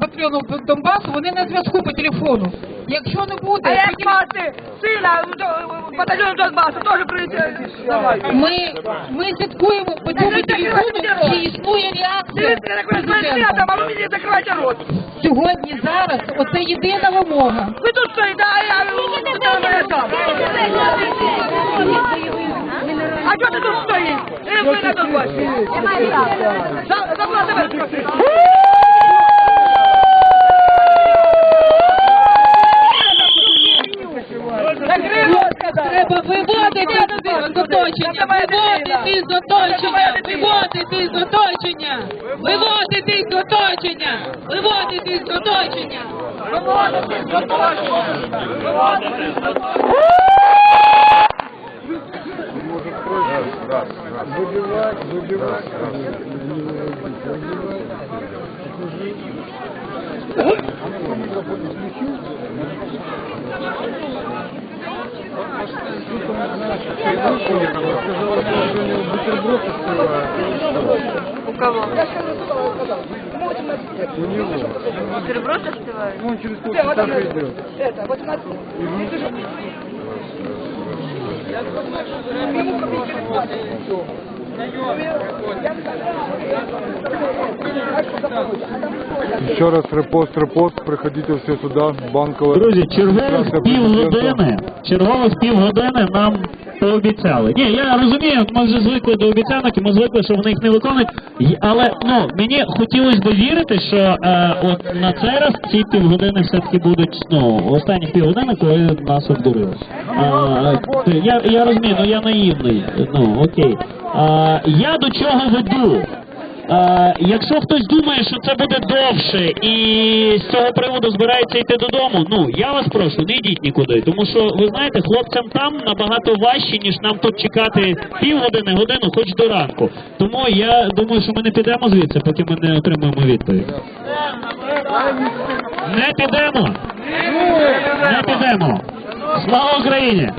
батальйону Донбасу, вони на зв'язку по телефону. Якщо не буде, А як мати сина батальйону Донбасу теж прийде. Ми, ми слідкуємо по цьому телефону, чи існує реакція президента. а ви мені закривайте рот. Сьогодні, зараз, оце єдина вимога. Ви тут стоїте, а я а там. А чого ти тут стоїш? Ви на Донбасі. За- Заплати ви. Закрий рот, сказав. Треба виводити з оточення, виводити з оточення, виводити з оточення, виводити з оточення, виводити з оточення. У кого? Бутерброды остывают? Он через полчаса придет. Это, вот на... Еще раз репост, репост, приходите все сюда, банковая. Друзі, президента. півгодини, чергових півгодини нам пообіцяли. Ні, я розумію, ми вже звикли до обіцянок, і ми звикли, що вони їх не виконують. Але ну мені хотілося б вірити, що е, от на цей раз ці півгодини все-таки будуть ну останні півгодини, коли нас обдурили. Е, я, я розумію, ну я наївний. Ну окей. Я до чого веду? Якщо хтось думає, що це буде довше і з цього приводу збирається йти додому, ну я вас прошу, не йдіть нікуди. Тому що ви знаєте, хлопцям там набагато важче, ніж нам тут чекати півгодини, годину, хоч до ранку. Тому я думаю, що ми не підемо звідси, поки ми не отримаємо відповідь. Не підемо! Не підемо! Слава Україні!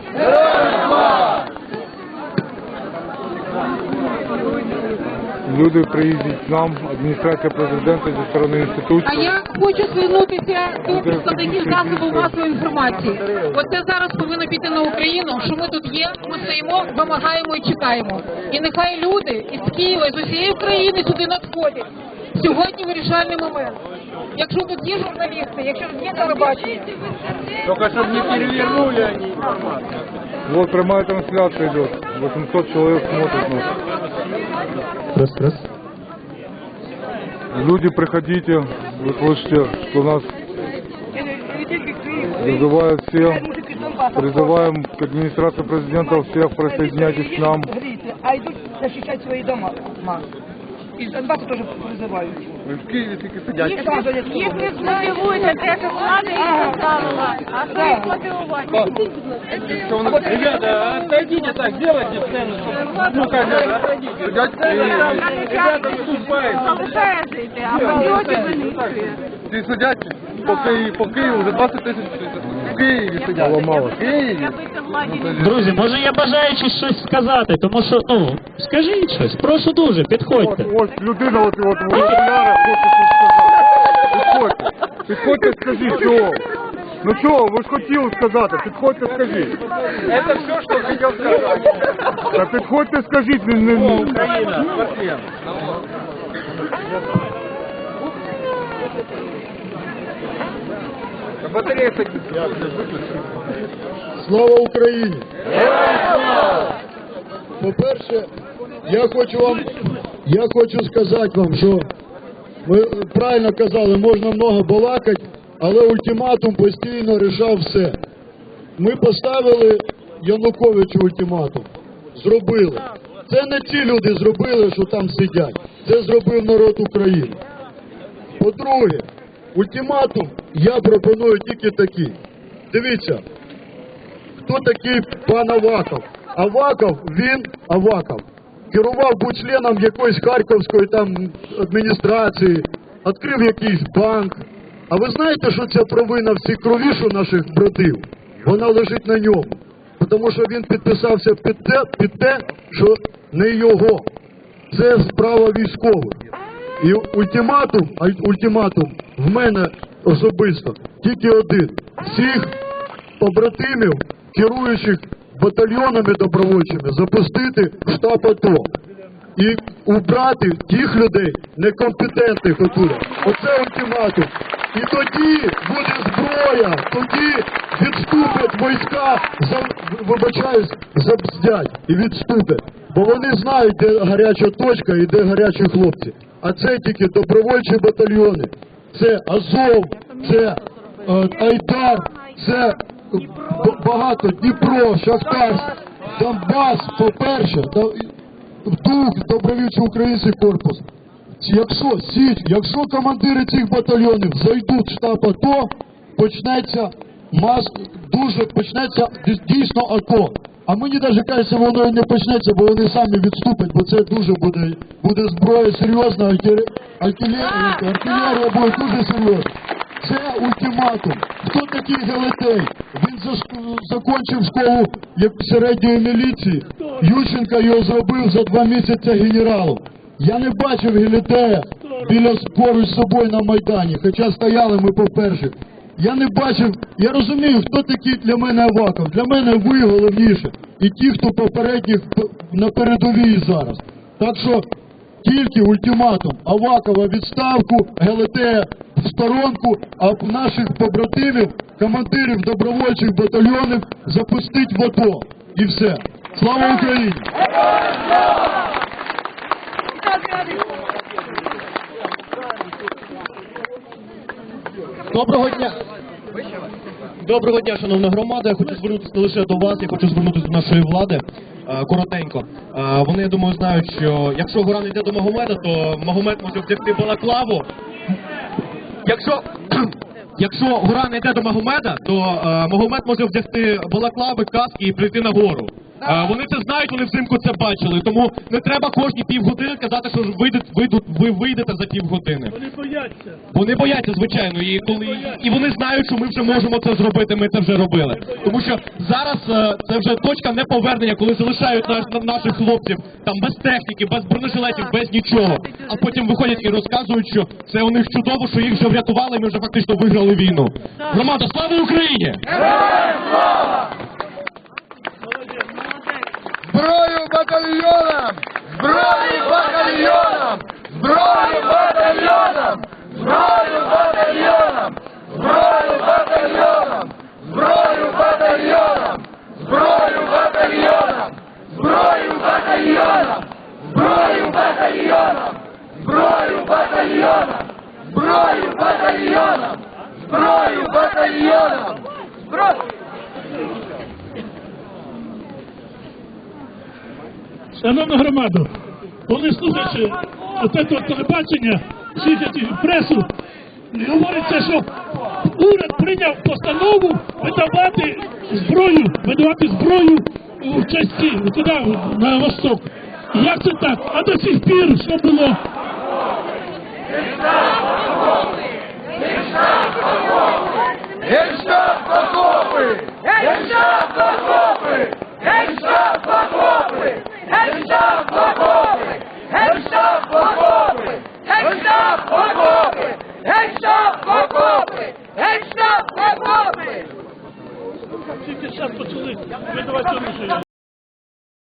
Люди приїздять к нам, адміністрація президента зі сторони А я хочу звернутися до представників засобів масової інформації. Оце зараз повинно піти на Україну, що ми тут є, ми стоїмо, вимагаємо і чекаємо. І нехай люди із Києва, з усієї України сюди надходять. Сьогодні вирішальний момент. Якщо тут є журналісти, якщо тут є телебачення, Вот прямая трансляция идет. 800 человек смотрят нас. Раз, раз. Люди, приходите, вы слышите, что нас вызывают все. Призываем к администрации президента всех присоединяйтесь к нам. Гріться, а йдуть захищати свої дома. ма. І з Донбасу теж призивають. В Киеве тільки сидять. Я там Донецьку Їх область. не мотивуйте, те, що влада їх поставила, а що їх мотивувати? Ребята, отойдите так, сделайте сцену, чтобы, ну как это, отойдите. Ребята, выступайте. Обстежуйте, а пройдете ви нічого. Ці сидять по Києву, по Києву вже 20 тисяч в Києві сидять. В Києві. Робити Друзі, може є бажаючі щось сказати, тому що, ну, скажіть щось, прошу дуже, підходьте. Ось людина от, от в окулярах хоче щось сказати. Підходьте. Підходьте, скажіть, чого? Ну чого, ви ж хотіли сказати, підходьте, скажіть. Это все, что хотел сказать. Та підходьте, скажіть, не, не, не. Украина, спортсмен. Слава Україні! По-перше, я хочу вам, я хочу сказати вам, що ви правильно казали, можна много балакати, але ультиматум постійно рішав все. Ми поставили Януковичу ультиматум. Зробили. Це не ці люди зробили, що там сидять. Це зробив народ України. По-друге, ультиматум я пропоную тільки такий. Дивіться, хто такий пан Аваков. Аваков, він Аваков. Керував був членом якоїсь харківської там адміністрації, відкрив якийсь банк. А ви знаєте, що ця провина всі крові, що наших братів, вона лежить на ньому. Тому що він підписався під те, під те, що не його. Це справа військових. І ультиматум, ультиматум в мене особисто тільки один. Всіх побратимів, керуючих батальйонами добровольчими, запустити в штаб АТО і убрати тих людей некомпетентних отуди. Оце ультиматум. І тоді буде зброя, тоді відступлять війська, за, вибачаюсь, забздять і відступлять. Бо вони знають, де гаряча точка і де гарячі хлопці. А це тільки добровольчі батальйони. Це Азов, це е, Айдар, це багато Дніпро, Шахтар, Донбас, по-перше, дух добровільчий український корпус. Якщо січ, якщо командири цих батальйонів зайдуть в штаб АТО, почнеться мас, дуже почнеться дійсно АТО. А мені навіть кажеться, воно і не почнеться, бо вони самі відступлять, бо це дуже буде, буде зброя серйозна, артилерія, артилерія, буде дуже серйозна. Це ультиматум. Хто такий Гелетей? Він зас- закінчив школу як середньої міліції. Ющенка його зробив за два місяці генералом. Я не бачив Гелетея біля поруч з собою на Майдані, хоча стояли ми по-перше. Я не бачив, я розумію, хто такий для мене Аваков. Для мене ви головніше. І ті, хто попередніх на передовій зараз. Так що тільки ультиматум Авакова відставку, ГЛТ в сторонку, а наших побратимів, командирів добровольчих батальйонів запустить в АТО. І все. Слава Україні! Доброго дня. Доброго дня, шановна громада. Я хочу звернутися не лише до вас, я хочу звернутися до нашої влади. Е, Коротенько. Е, Вони, я думаю, знають, що якщо гора не йде до Магомеда, то Магомед може вдягти балаклаву. Якщо Якщо гора не йде до Магомеда, то е, Магомед може вдягти балаклави, каски і прийти на гору. Вони це знають, вони взимку це бачили. Тому не треба кожні півгодини казати, що вийдуть, вийдуть, ви вийдете за півгодини. Вони бояться. Вони бояться, звичайно, і коли і вони знають, що ми вже можемо це зробити. Ми це вже робили. Тому що зараз е, це вже точка неповернення, коли залишають наш, на- наших хлопців там без техніки, без бронежилетів, без нічого. А потім виходять і розказують, що це у них чудово, що їх вже врятували. і Ми вже фактично виграли війну. Громада, слава Україні! Зброю батальйонам! Зброю батальйонам! Зброю батальйонам! Зброю батальйонам! Зброю батальйонам! Зброю батальйонам! Зброю батальйонам! Зброю батальйонам! Зброю батальйонам! Зброю батальйонам! Зброю батальйонам! Зброю батальйонам! Шановна громада, коли слухаючи от телебачення, світять пресу, говориться, що уряд прийняв постанову видавати зброю, видавати зброю у часті, туди, на восток. Як це так? А до сих пір що було? Генштаб окопи! Генштаб окопи!